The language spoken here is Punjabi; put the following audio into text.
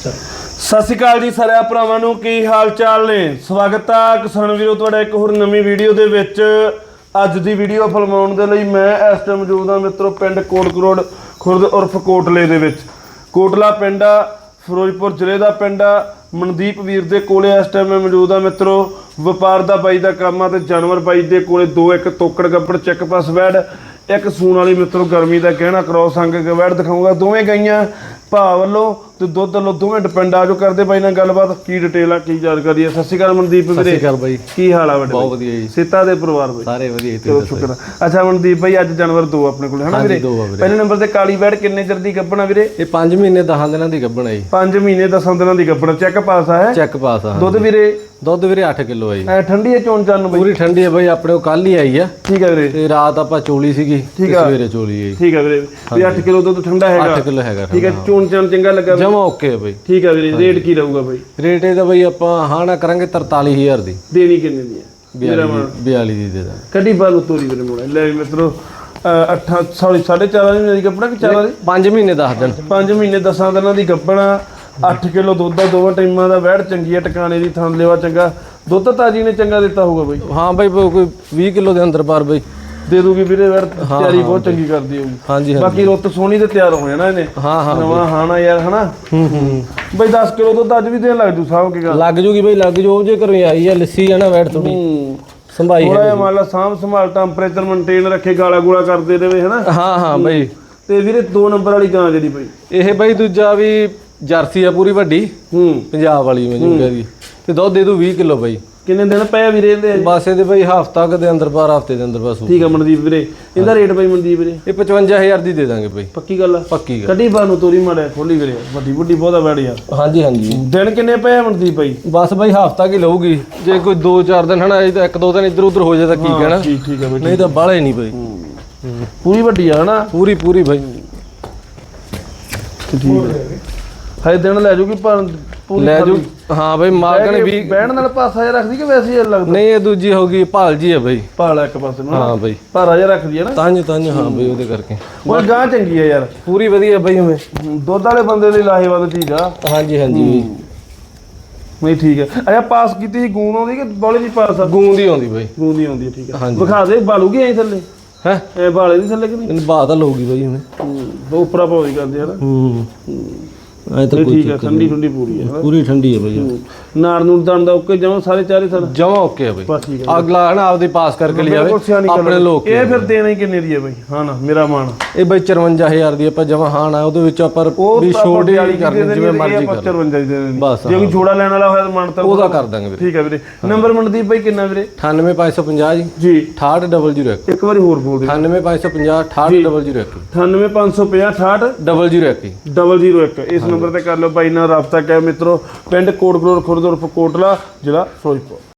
ਸਤਿ ਸ਼੍ਰੀ ਅਕਾਲ ਜੀ ਸਾਰਿਆਂ ਭਰਾਵਾਂ ਨੂੰ, ਕੀ ਹਾਲ ਚਾਲ ਨੇ? ਸਵਾਗਤ ਆ ਕਿਸਾਨ ਵੀਰੋ, ਤੁਹਾਡਾ ਇੱਕ ਹੋਰ ਨਵੀਂ ਵੀਡੀਓ ਦੇ ਵਿੱਚ। ਅੱਜ ਦੀ ਵੀਡੀਓ ਫਿਲਮਾਉਣ ਦੇ ਲਈ ਮੈਂ ਇਸ ਟਾਈਮ ਮੌਜੂਦ ਹਾਂ ਮਿੱਤਰੋ, ਪਿੰਡ ਕੋਟ ਕਰੋੜ ਖੁਰਦ ਉਰਫ ਕੋਟਲੇ ਦੇ ਵਿੱਚ। ਕੋਟਲਾ ਪਿੰਡ ਆ, ਫਿਰੋਜ਼ਪੁਰ ਜ਼ਿਲ੍ਹੇ ਦਾ ਪਿੰਡ ਆ। ਮਨਦੀਪ ਵੀਰ ਦੇ ਕੋਲੇ ਇਸ ਟਾਈਮ ਮੈਂ ਮੌਜੂਦ ਹਾਂ ਮਿੱਤਰੋ। ਵਪਾਰ ਦਾ ਬਾਈ ਦਾ ਕੰਮ ਆ ਤੇ ਜਾਨਵਰ ਬਾਈ ਦੇ ਕੋਲੇ ਦੋ, ਇੱਕ ਤੋਕੜ ਗੱਪੜ, ਚੈੱਕ ਪਾਸ ਵੈੜ, ਇੱਕ ਸੂਣ ਵਾਲੀ ਮਿੱਤਰੋ, ਗਰਮੀ ਦਾ ਕਹਿਣਾ ਕ੍ਰੋਸ ਅੰਗ ਵੈੜ ਦਿਖਾਊਗਾ। ਦੋਵੇਂ ਗਈਆਂ ਭਾਅ ਵੱਲੋਂ ਤੇ ਦੁੱਧ ਵੱਲੋਂ ਦੋਵੇਂ ਡਿਪੈਂਡ ਆ ਜੋ ਕਰਦੇ ਬਾਈ ਨਾਲ ਗੱਲਬਾਤ। ਕੀ ਡਿਟੇਲ ਆ ਕੀ ਜਾਣਕਾਰੀ ਹੈ ਸਤਿ ਸ਼੍ਰੀ ਅਕਾਲ ਮਨਦੀਪ ਸਤਿ ਸ਼੍ਰੀ ਵੀਰੇ ਅਕਾਲ ਬਾਈ। ਕੀ ਹਾਲ ਆ ਵੱਡੇ ਬਹੁਤ? ਵਧੀਆ ਜੀ। ਸੀਤਾ ਦੇ ਪਰਿਵਾਰ ਬਾਈ। ਸਾਰੇ ਵਧੀਆ ਚਲੋ ਸ਼ੁਕਰ ਆ। ਅੱਛਾ ਮਨਦੀਪ ਬਾਈ ਅੱਜ ਜਾਨਵਰ ਦੋ ਆਪਣੇ ਕੋਲ ਹਨਾ ਵੀਰੇ? ਆ ਵੀਰੇ। ਪਹਿਲੇ ਨੰਬਰ ਤੇ ਕਾਲੀ ਵੈੜ ਕਿੰਨੇ ਚਿਰ ਦੀ ਗੱਭਣਾ ਵੀਰੇ? ਇਹ 5 ਮਹੀਨੇ 10 ਦਿਨਾਂ ਦੀ ਗੱਭਣ ਹੈ ਜੀ। 5 ਮਹੀਨੇ 10 ਦਿਨਾਂ ਦੀ ਗੱਭਣਾ ਚੈੱਕ ਪਾਸ ਆ ਹੈ? ਚੈੱਕ ਪਾਸ ਆ ਦੁੱਧ ਵੀਰੇ? ਦੁੱਧ ਵੀਰੇ 8 ਕਿਲੋ ਹੈ ਜੀ। ਐ ਠੰਡੀ ਹੈ ਚੋਣ ਚੰਨ ਬਾਈ? ਪੂਰੀ ਠੰਡੀ ਹੈ ਬਾਈ ਆਪਣੇ ਕੋਲ ਕੱਲ ਹੀ ਆਈ ਆ। ਠੀਕ ਹੈ ਵੀਰੇ। ਤੇ ਰਾਤ ਆਪਾਂ ਚੋਲੀ ਸੀਗੀ ਤੇ ਆ। ਸਵੇਰੇ ਚੋਲੀ ਹੈ ਠੀਕ ਹੈ ਵੀਰੇ। ਵੀ 8 ਕਿਲੋ ਦੁੱਧ ਠੰਡਾ ਹੈਗਾ। 8 ਕਿਲੋ ਹੈਗਾ ਠੀਕ ਹੈ ਚੋਣ ਚੰਨ ਚੰਗਾ ਲੱਗਾ ਵੀਰੇ? ਜਮਾ ਓਕੇ ਹੈ ਬਾਈ। ਠੀਕ ਹੈ ਵੀਰੇ ਰੇਟ ਕੀ ਰਹੂਗਾ ਬਾਈ? ਰੇਟ ਇਹਦਾ ਬਾਈ ਆਪਾਂ ਹਾਂ ਨਾ ਕਰਾਂਗੇ 43000 ਦੀ। ਦੇਣੀ ਕਿੰਨੇ ਦੀ ਹੈ? 42 42 ਦੀ ਦੇ ਦਾਂਗੇ। ਕੱਢੀ ਬਾਲ ਉਤੋਰੀ ਵੀਰੇ ਮੋੜਾ। ਲੈ ਵੀ ਮਿੱਤਰੋ 8 ਸੌਰੀ 4.5 ਦੀ ਗੱਪਣਾ ਕਿ 4 ਦੀ 5 ਮਹੀਨੇ 10 ਦਿਨ। 5 ਮਹੀਨੇ 10 ਦਿਨਾਂ ਦੀ ਗੱਪਣਾ 8 ਕਿਲੋ ਦੁੱਧ ਦਾ ਦੋਵਾਂ ਟਾਈਮਾਂ ਦਾ ਵਹਿੜ ਚੰਗੀ ਹੈ ਟਿਕਾਣੇ ਦੀ ਥਣ ਲੈਵਾ ਚੰਗਾ। ਦੁੱਧ ਤਾਜੀ ਨੇ ਚੰਗਾ ਦਿੱਤਾ ਹੋਊਗਾ ਬਾਈ। ਹਾਂ ਬਾਈ ਕੋਈ 20 ਕਿਲੋ ਦੇ ਅੰਦਰ ਪਾਰ ਬਾਈ। ਦੇ ਦੂਗੀ ਵੀਰੇ ਵਹਿੜ ਤਿਆਰੀ ਬਹੁਤ ਚੰਗੀ ਕਰਦੀ ਹੋਊਗੀ। ਹਾਂਜੀ ਹਾਂ ਬਾਕੀ ਰੁੱਤ ਸੋਹਣੀ ਤੇ ਤਿਆਰ ਹੋ ਜਾਣਾ ਇਹਨੇ। ਹਾਂ ਹਾਂ ਨਵਾਂ ਹਾਣਾ ਯਾਰ ਹਨਾ? ਹੂੰ ਹੂੰ। ਬਈ 10 ਕਿਲੋ ਦੁੱਧ ਅੱਜ ਵੀ ਦੇਣ ਲੱਗ ਜੂ ਸਾਹਬ ਕੇ ਗੱਲ ਲੱਗ ਜੂਗੀ ਬਾਈ ਲੱਗ ਜੂ ਜੇ ਘਰੋਂ ਆਈ ਆ ਲੱਸੀ ਆ ਨਾ ਵੈਟ ਥੋੜੀ ਸੰਭਾਈ ਥੋੜਾ ਜਿਹਾ ਮੰਨ ਲਾ ਸਾਂਭ ਸੰਭਾਲ ਟੈਂਪਰੇਚਰ ਮੇਨਟੇਨ ਰੱਖੇ ਗਾਲਾ ਗੂਲਾ ਕਰਦੇ ਰਹੇ ਹਨਾ? ਹਾਂ ਹਾਂ ਬਾਈ। ਤੇ ਵੀਰੇ 2 ਨੰਬਰ ਵਾਲੀ ਗਾਂ ਜਿਹੜੀ ਬਈ। ਇਹ ਬਾਈ ਦੂਜਾ ਵੀ ਜਰਸੀ ਆ ਪੂਰੀ ਵੱਡੀ। ਹੂੰ। ਪੰਜਾਬ ਵਾਲੀ ਮਜੂਗਾ ਦੀ ਤੇ ਦੁੱਧ ਦੇ ਦੂ 20 ਕਿਲੋ ਬਾਈ। ਕਿੰਨੇ ਦਿਨ ਪਏ ਵੀਰੇ ਇਹਦੇ? ਬਸ ਇਹਦੇ ਬਾਈ ਹਫਤਾ ਕ ਦੇ ਅੰਦਰ ਬਾਰ ਹਫ਼ਤੇ ਦੇ ਅੰਦਰ ਬਸ ਠੀਕ ਆ ਮਨਦੀਪ ਵੀਰੇ ਇਹਦਾ ਰੇਟ ਬਈ ਮਨਦੀਪ ਵੀਰੇ? ਇਹ 55000 ਦੀ ਦੇ ਦਾਂਗੇ ਬਾਈ। ਪੱਕੀ ਗੱਲ ਆ? ਪੱਕੀ ਗੱਲ। ਕੱਢੀ ਬਾਹਰ ਨੂੰ ਤੋਰੀ ਮਾੜਾ ਖੋਲੀ ਵੀਰੇ। ਵੱਡੀ ਵੱਡੀ ਬਹੁਤਾ ਬੈੜ ਯਾਰ ਹਾਂਜੀ ਹਾਂਜੀ। ਦਿਨ ਕਿੰਨੇ ਪਏ ਆ ਮਨਦੀਪ ਭਾਈ ਬਸ ਬਾਈ ਹਫਤਾ ਕੀ ਲਊਗੀ। ਜੇ ਕੋਈ 2-4 ਦਿਨ ਹਨਾ ਇਹ ਤਾਂ ਇੱਕ ਦੋ ਦਿਨ ਇੱਧਰ ਉੱਧਰ ਹੋ ਜਾਏ ਤਾਂ ਕੀ ਕਹਿਣਾ ਠੀਕ ਠੀਕ ਆ ਬਈ ਨਹੀਂ ਤਾਂ ਬਾਹਲੇ ਨਹੀਂ ਬਾਈ। ਪੂਰੀ ਵੱਡੀ ਆ ਹਨਾ? ਪੂਰੀ ਪੂਰੀ ਬਾਈ। ਠੀਕ ਹੈ ਹਾਏ ਦਿਨ ਲੈ ਜੂਗੀ ਪਰ ਪੂਰੀ ਲੈ ਜੂ। ਹਾਂ ਬਾਈ ਮਾਲਕਣ ਵੀ ਬਹਿਣ ਨਾਲ ਪਾਸਾ ਜਿਹਾ ਰੱਖਦੀ ਕਿ ਵੈਸੇ ਹੀ ਲੱਗਦਾ? ਨਹੀਂ ਇਹ ਦੂਜੀ ਹੋਗੀ ਭਾਲ ਜੀ ਹੈ ਬਾਈ। ਪਾਲਾ ਇੱਕ ਪਾਸੇ ਨੂੰ ਹਾਂ ਬਾਈ। ਭਾਰਾ ਜਿਹਾ ਰੱਖਦੀ ਹੈ ਨਾ। ਤਾਂਜ ਤਾਂਜ ਹਾਂ ਬਾਈ ਉਹਦੇ ਕਰਕੇ। ਉਹ ਗਾਂ ਚੰਗੀ ਆ ਯਾਰ। ਪੂਰੀ ਵਧੀਆ ਬਾਈ ਉਵੇਂ। ਦੁੱਧ ਵਾਲੇ ਬੰਦੇ ਲਈ ਲਾਹੇਵੰਦ ਚੀਜ਼ ਆ। ਹਾਂਜੀ ਹਾਂਜੀ ਬਾਈ। ਨਹੀਂ ਠੀਕ ਹੈ। ਅੱਛਾ ਪਾਸ ਕੀਤੀ ਸੀ ਗੂੰ ਆਉਂਦੀ ਕਿ ਬੋਲੇ ਦੀ ਪਾਸ ਆ? ਗੂੰਦ ਹੀ ਆਉਂਦੀ ਬਾਈ। ਗੂੰ ਦੀ ਆਉਂਦੀ ਹੈ ਠੀਕ ਹੈ। ਵਿਖਾ ਦੇ ਬਾਲੂਗੀ ਐਂ ਥੱਲੇ? ਹੈ? ਐ ਬਾਲੇ ਦੀ ਥੱਲੇ ਕਿ ਨਹੀਂ? ਬਾਤ ਤਾਂ ਲਊਗੀ ਬਾਈ ਉਵੇਂ। ਉਹ ਉੱਪਰਾ ਪੌੜੀ ਕਰਦੇ ਹਨਾ ਹੂੰ। ਐ ਤਾਂ ਇਹ ਕੋਈ ਠੀਕ ਹੈ ਠੰਡੀ ਠੰਡੀ ਪੂਰੀ ਹੈ ਹਨਾ? ਪੂਰੀ ਠੰਡੀ ਹੈ ਬਾਈ। ਨਾਰ ਨੂੰ ਦੰਦ ਦਾ ਓਕੇ ਜਮਾ ਸਾਰੇ ਚਾਰੇ ਸਰ ਜਮਾ ਓਕੇ ਹੈ ਬਾਈ। ਬਸ ਠੀਕ ਹੈ ਅਗਲਾ ਹੈ ਨਾ ਆਪਦੀ ਪਾਸ ਕਰਕੇ ਲਿਆਵੇ ਬਿਲਕੁਲ ਸਿਆਣੀ ਗੱਲ ਆਪਣੇ। ਲੋਕ ਇਹ ਫਿਰ ਦੇਣਾ ਹੀ ਕਿੰਨੇ ਦੀ ਹੈ ਬਈ? ਹਾਂ ਨਾ ਮੇਰਾ ਮਾਨ ਇਹ ਬਾਈ 54000 ਦੀ ਆਪਾਂ ਜਮਾ ਹਾਂ ਨਾ ਉਹਦੇ ਵਿੱਚ ਆਪਾਂ ਵੀ ਛੋਟ ਵਾਲੀ ਕਰਨੀ ਜਿਵੇਂ ਮਰਜ਼ੀ ਕਰ 55 ਦੀ ਦੇ ਦੇਣੀ। ਬਸ, ਜੇ ਕੋਈ ਜੋੜਾ ਲੈਣ ਵਾਲਾ ਹੋਇਆ ਤਾਂ ਮਨ ਤਾਂ ਉਹਦਾ ਕਰ ਦਾਂਗੇ ਵੀਰੇ। ਠੀਕ ਹੈ ਵੀਰੇ। ਨੰਬਰ ਮਨਦੀਪ ਭਾਈ ਕਿੰਨਾ ਵੀਰੇ? 98550 ਜੀ। ਜੀ। 68001 ਇੱਕ। ਵਾਰੀ ਹੋਰ ਬੋਲ ਦਿਓ 98550 68001 98550 001 001 ਇਸ ਨੰਬਰ ਤੇ ਕਰ ਲਓ ਬਾਈ ਨਾਲ ਰਾਬਤਾ ਕਰ ਮਿੱਤਰੋ, ਪਿੰਡ ਕੋਟਕਰੋੜ ਖੁਰਦ ਉਰਫ ਕੋਟਲਾ, ਜ਼ਿਲ੍ਹਾ ਫਿਰੋਜ਼ਪੁਰ।